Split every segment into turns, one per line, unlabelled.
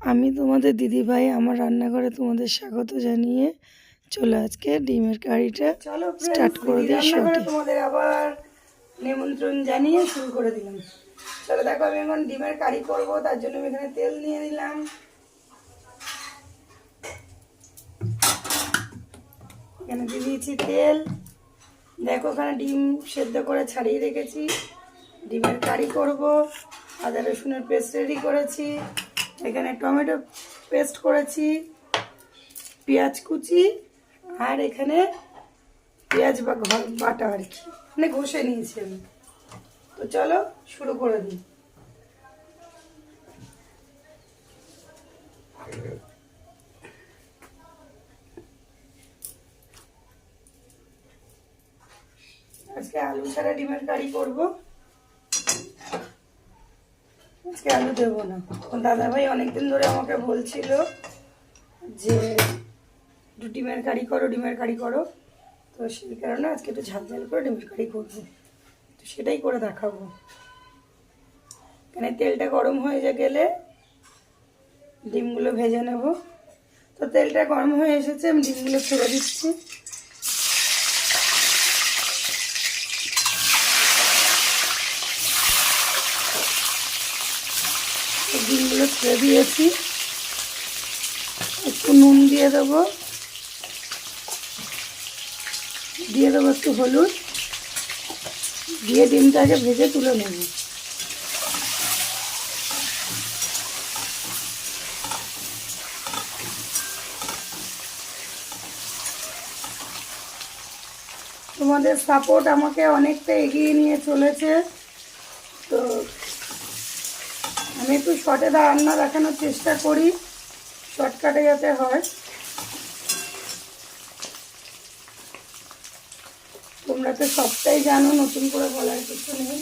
আমি তোমাদের দিদিভাই আমার রান্নাঘরে তোমাদের স্বাগত জানিয়ে চলো আজকে ডিমের কারিটা
চলো
স্টার্ট করে দিই শর্টে
তোমাদের আবার নিমন্ত্রণ জানিয়ে শুরু করে দিলাম। চলো দেখো আমি এখন ডিমের কারি করব তার জন্য আমি এখানে তেল নিয়ে নিলাম। এখানে দিয়ে দিয়েছি তেল। দেখো ওখানে ডিম সেদ্ধ করে ছাড়িয়ে রেখেছি। ডিমের কারি করব। আদা রসুনের পেস্ট রেডি করেছি। এখানে টমেটো পেস্ট করেছি, পেঁয়াজ কুচি, আর এখানে পেঁয়াজ বা ঘ- বাটা আর কি। মানে ঘষে নিয়েছি আমি। তো চলো শুরু করে দিই। আজকে আলু ছাড়া ডিমের কারি করব। আজকে আলু দেবো না। দাদা ভাই অনেকদিন ধরে আমাকে বলছিল যে ডিমের কারি করো, ডিমের কারি করো। তো সেই কারণে আজকে একটু ঝাল ঝাল করে ডিমের কারি করব। তো সেটাই করে দেখাবো। এখানে তেলটা গরম হয়ে যা গেলে ডিমগুলো ভেজে নেব। তো তেলটা গরম হয়ে এসেছে, আমি ডিমগুলো ছেড়ে দিচ্ছি। ডিমগুলো ছেড়ে দিয়েছি। একটু নুন দিয়ে দেবো। দিয়ে দেবো একটু হলুদ। দিয়ে ডিমটাকে ভেজে তুলে নেব। তোমাদের সাপোর্ট আমাকে অনেকটা এগিয়ে নিয়ে চলেছে। তো আমি একটু শর্টে রান্না দেখানোর চেষ্টা করি। শর্টকাটে যাতে হয়। তোমরা তো সবটাই জানো, নতুন করে বলার কিছু নেই।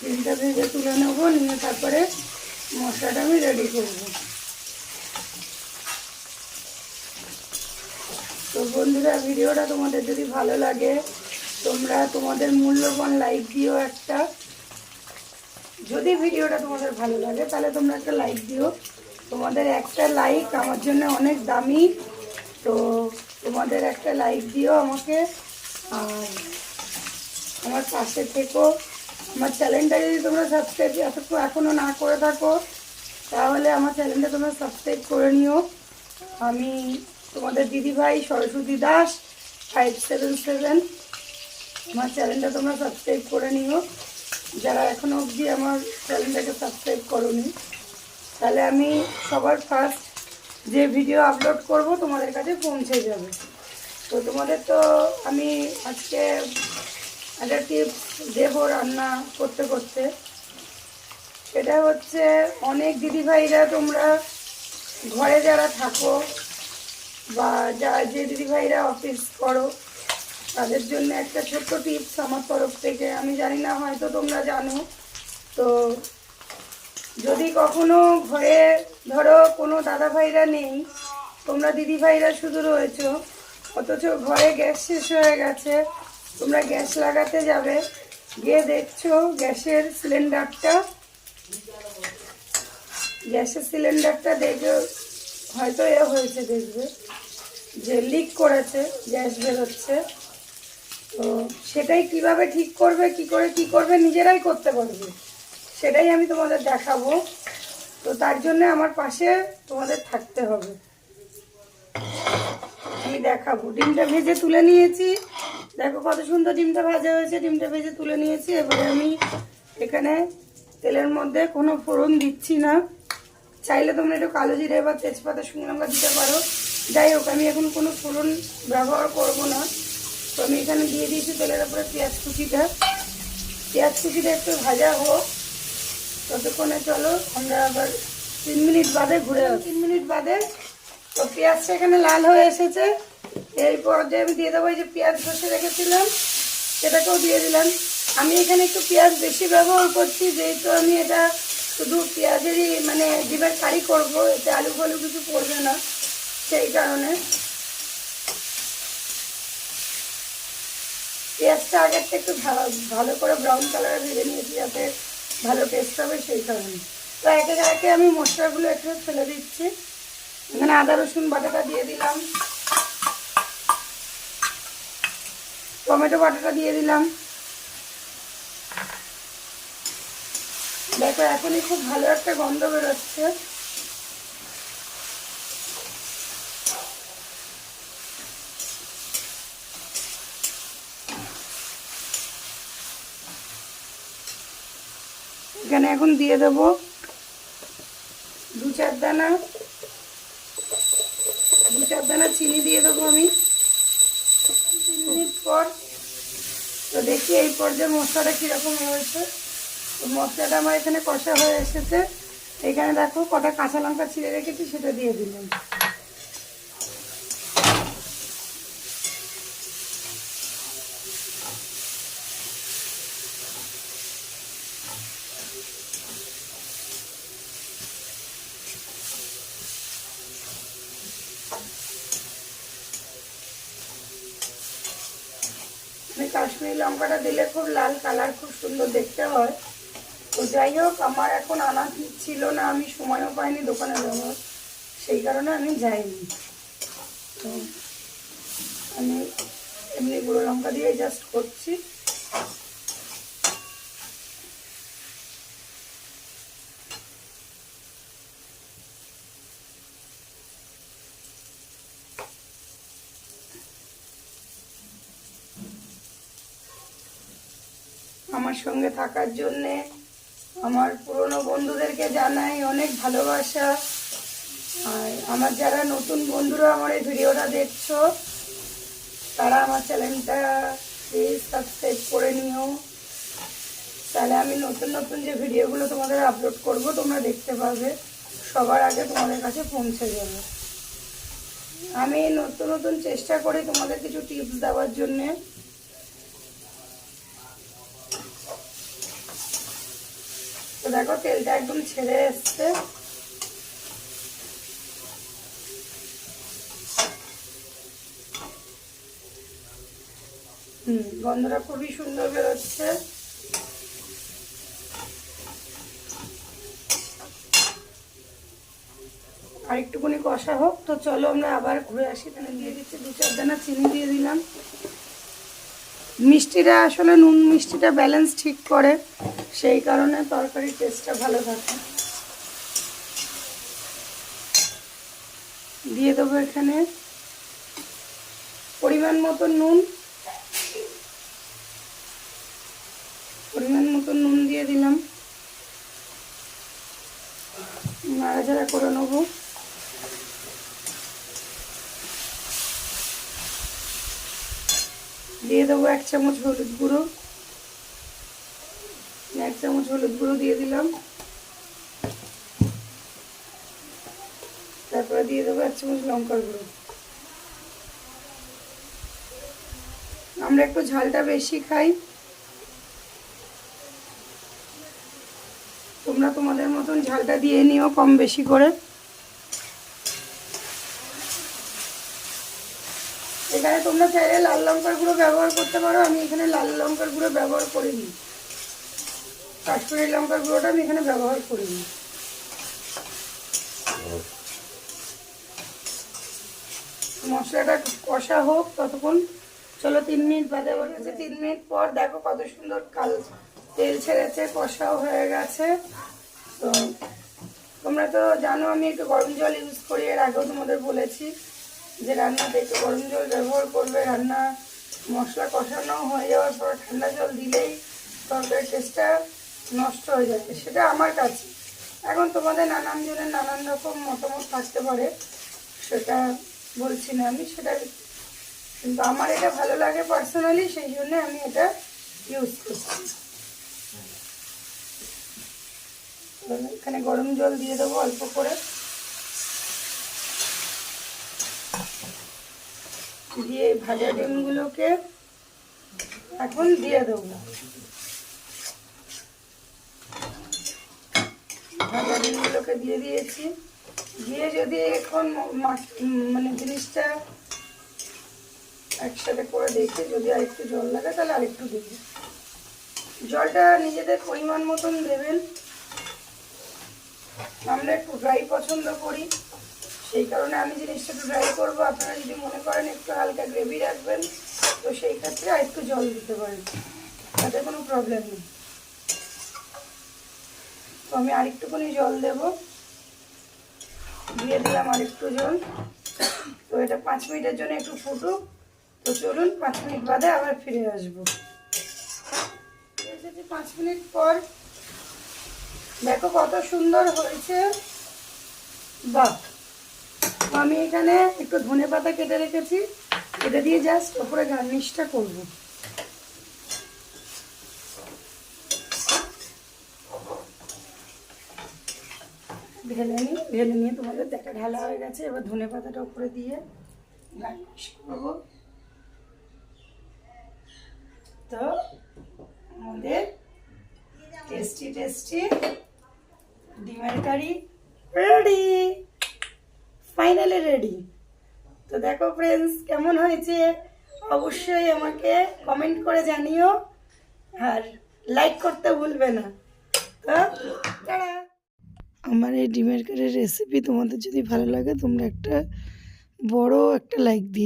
ডিমটা ভেজে তুলে নেব, নিয়ে তারপরে মশলাটা আমি রেডি করব। তো বন্ধুরা, ভিডিওটা তোমাদের যদি ভালো লাগে তোমরা তোমাদের মূল্যবান লাইক দিও একটা। যদি ভিডিওটা তোমাদের ভালো লাগে, তাহলে তোমরা একটা লাইক দিও। তোমাদের একটা লাইক আমার জন্য অনেক দামি। তো তোমাদের একটা লাইক দিও আমাকে। আর আমার পাশে থেকো। আমার চ্যানেলটা যদি তোমরা সাবস্ক্রাইব এতটুকু এখনও না করে থাকো, তাহলে আমার চ্যানেলটা তোমরা সাবস্ক্রাইব করে নিও। আমি তোমাদের দিদিভাই Saraswati Das five seven seven আমার চ্যানেলটা তোমরা সাবস্ক্রাইব করে নিও। যারা এখনও অবধি আমার চ্যানেলটাকে সাবস্ক্রাইব করোনি, তাহলে আমি সবার ফার্স্ট যে ভিডিও আপলোড করব তোমাদের কাছে পৌঁছে যাবে। তো তোমাদের তো আমি আজকে একটা টিপস দেবো রান্না করতে করতে। সেটা হচ্ছে অনেক দিদিভাইরা তোমরা ঘরে যারা থাকো বা যা যে দিদিভাইরা অফিস করো তাদের জন্য একটা ছোট্ট টিপস আমার তরফ থেকে। আমি জানি না, হয়তো তোমরা জানো। তো যদি কখনো ঘরে ধরো কোনো দাদা ভাইরা নেই, তোমরা দিদি ভাইরা শুধু রয়েছো, অথচ ঘরে গ্যাস শেষ হয়ে গেছে, তোমরা গ্যাস লাগাতে যাবে, গিয়ে দেখছ গ্যাসের সিলিন্ডারটা। গ্যাসের সিলিন্ডারটা দেখে হয়তো এ হয়েছে, দেখবে। যে লিক করেছে, গ্যাস বেরোচ্ছে। তো সেটাই কীভাবে ঠিক করবে, কি করে কি করবে নিজেরাই করতে পারবে সেটাই আমি তোমাদের দেখাবো। তো তার জন্য আমার পাশে তোমাদের থাকতে হবে। আমি দেখাবো। ডিমটা ভেজে তুলে নিয়েছি। দেখো কত সুন্দর ডিমটা ভাজা হয়েছে। ডিমটা ভেজে তুলে নিয়েছি। এবারে আমি এখানে তেলের মধ্যে কোনো ফোড়ন দিচ্ছি না। চাইলে তোমরা একটু কালো জিরে বা তেজপাতা, শুকনো লঙ্কা দিতে পারো। যাই হোক, আমি এখন কোনো ফোড়ন ব্যবহার করব না। তো আমি এখানে দিয়ে দিয়েছি তেলের উপরে পেঁয়াজ কুচিটা। পেঁয়াজ কুচিটা একটু ভাজা হোক। ততক্ষণে চলো আমরা আবার তিন মিনিট বাদে ঘুরে। তিন মিনিট বাদে। তো পেঁয়াজটা এখানে লাল হয়ে এসেছে। এই পর্যায়ে আমি দিয়ে দেবো এই যে পেঁয়াজ ঘষে রেখেছিলাম সেটাকেও দিয়ে দিলাম। আমি এখানে একটু পেঁয়াজ বেশি ব্যবহার করছি যেহেতু আমি এটা শুধু পেঁয়াজেরই মানে ডিমের কারি করব এতে আলু ফালু কিছু পড়বে না সেই কারণে। পেঁয়াজটা থেকে একটু ভা- ভালো করে ব্রাউন কালারে ভেজে নিয়েছি যাতে ভালো টেস্ট হবে সেই কারণে। তো একে একে আমি মশলাগুলো একটু ফেলে দিচ্ছি। এখানে আদা, রসুন, বাটাটা দিয়ে দিলাম। টমেটো বাটাটা দিয়ে দিলাম। দেখো এখনই খুব ভালো একটা গন্ধ বেরোচ্ছে। এখানে এখন দিয়ে দেব দু চার দানা। দু চার দানা চিনি দিয়ে দেবো আমি। তিন মিনিট পর, তো দেখি এই পর্যায়ে মশলাটা কীরকম হয়েছে। তো মশলাটা আমার এখানে কষা হয়ে এসেছে। এখানে দেখো কটা কাঁচা লঙ্কা ছিঁড়ে রেখেছি, সেটা দিয়ে দিলাম। কাশ্মীরি লঙ্কাটা দিলে খুব লাল কালার, খুব সুন্দর দেখতে হয়। তো যাই হোক, আমার এখন আনা ঠিক ছিল না, আমি সময়ও পাইনি দোকানে যাওয়ার। সেই কারণে আমি যাইনি। তো আমি এমনি গুঁড়ো লঙ্কা দিয়ে জাস্ট করছি আমার সঙ্গে থাকার জন্যে আমার পুরনো বন্ধুদেরকে জানাই অনেক ভালোবাসা। আর আমার যারা নতুন বন্ধুরা আমার এই ভিডিওটা দেখছ, তারা আমার চ্যানেলটা প্লিজ সাবস্ক্রাইব করে নিও। তাহলে আমি নতুন নতুন যে ভিডিওগুলো তোমাদের আপলোড করব, তোমরা দেখতে পাবে। সবার আগে তোমাদের কাছে পৌঁছে যাবে। আমি নতুন নতুন চেষ্টা করি তোমাদের কিছু টিপস দেওয়ার জন্যে। দেখো, তেলটা একদম ছেড়ে এসছে। হুম, গন্ধটা খুবই সুন্দর বেরোচ্ছে। আর একটুখানি কষা হোক, তো চলো আমরা আবার ঘুরে আসি। এখানে দিয়ে দিচ্ছি দু চার দানা চিনি দিয়ে দিলাম। মিষ্টিটা আসলে নুন মিষ্টিটা ব্যালেন্স ঠিক করে, সেই কারণে তরকারির টেস্টটা ভালো থাকে। দিয়ে দেবো এখানে পরিমাণ মতো নুন। পরিমাণ মতো নুন দিয়ে দিলাম। নাড়াচাড়া করে নেব। দিয়ে দেবো এক চামচ হলুদ গুঁড়ো। এক চামচ হলুদ গুঁড়ো দিয়ে দিলাম। তারপরে দিয়ে দেবো এক চামচ লঙ্কার গুঁড়ো। আমরা একটু ঝালটা বেশি খাই। তোমরা তোমাদের মতন ঝালটা দিয়ে নিও কম বেশি করে। এখানে তোমরা চাইলে লাল লঙ্কার গুঁড়ো ব্যবহার করতে পারো, আমি এখানে লাল লঙ্কার গুঁড়ো ব্যবহার করিনি। কাশ্মীরি লঙ্কার গুঁড়োটা আমি এখানে ব্যবহার করিনি। মশলাটা কষা হোক ততক্ষণ। চলো তিন মিনিট বাদে বলেছে, তিন মিনিট পর দেখো কত সুন্দর কাল তেল ছেড়েছে, কষাও হয়ে গেছে। তো তোমরা তো জানো আমি একটু গরম জল ইউজ করি, এর আগেও তোমাদের বলেছি। যে রান্নাতে একটু গরম জল ব্যবহার করবে, রান্না মশলা কষানো হয়ে যাওয়ার পর ঠান্ডা জল দিলেই তরকারির টেস্টটা নষ্ট হয়ে যাবে সেটা আমার কাছে। এখন তোমাদের নানান জনের নানান রকম মতামত থাকতে পারে, সেটা বলছি না আমি, সেটা কিন্তু আমার এটা ভালো লাগে পার্সোনালি সেই জন্য আমি এটা ইউজ করছি। এখানে গরম জল দিয়ে দেবো অল্প করে। দিয়ে ভাজা ডিমগুলোকে এখন দিয়ে দেবো। ভাজা ডিমগুলোকে দিয়ে দিয়েছি। দিয়ে যদি এখন মানে জিনিসটা একসাথে করে দেখি যদি আর একটু জল লাগে তাহলে আরেকটু দেবো। জলটা নিজেদের পরিমাণ মতন দেবেন। আমরা একটু ড্রাই পছন্দ করি। সেই কারণে আমি জিনিসটা ড্রাই করব, আপনারা যদি মনে করেন একটু হালকা গ্রেভি রাখবেন, তো সেই ক্ষেত্রে আর একটু জল দিতে পারেন। তাতে কোনো প্রবলেম নেই। তো আমি আরেকটুখানি জল দেব। দিয়ে দিলাম আরেকটু জল। তো এটা পাঁচ মিনিটের জন্য একটু ফুটুক। তো চলুন পাঁচ মিনিট বাদে আবার ফিরে আসব। এসেছি পাঁচ মিনিট পর দেখো কত সুন্দর হয়েছে। বাহ! আমি এখানে একটু ধনে পাতা কেটে রেখেছি। এটা দিয়ে জাস্ট ওপরে গার্নিশটা করব। ঢেলে নিই ঢেলে নিয়ে তোমাদের দেখা ঢালা হয়ে গেছে। এবার ধনে পাতাটা উপরে দিয়ে গার্নিশ করব। তো আমাদের টেস্টি টেস্টি ডিমের কারি রেডি। Finally ready. তো দেখো ফ্রেন্ডস কেমন হয়েছে? অবশ্যই আমাকে কমেন্ট করে জানিও আর লাইক করতে ভুলবে না। তো
আমার এই ডিমের কারের রেসিপি তোমাদের যদি ভালো লাগে, তোমরা একটা বড় একটা লাইক দিয়ে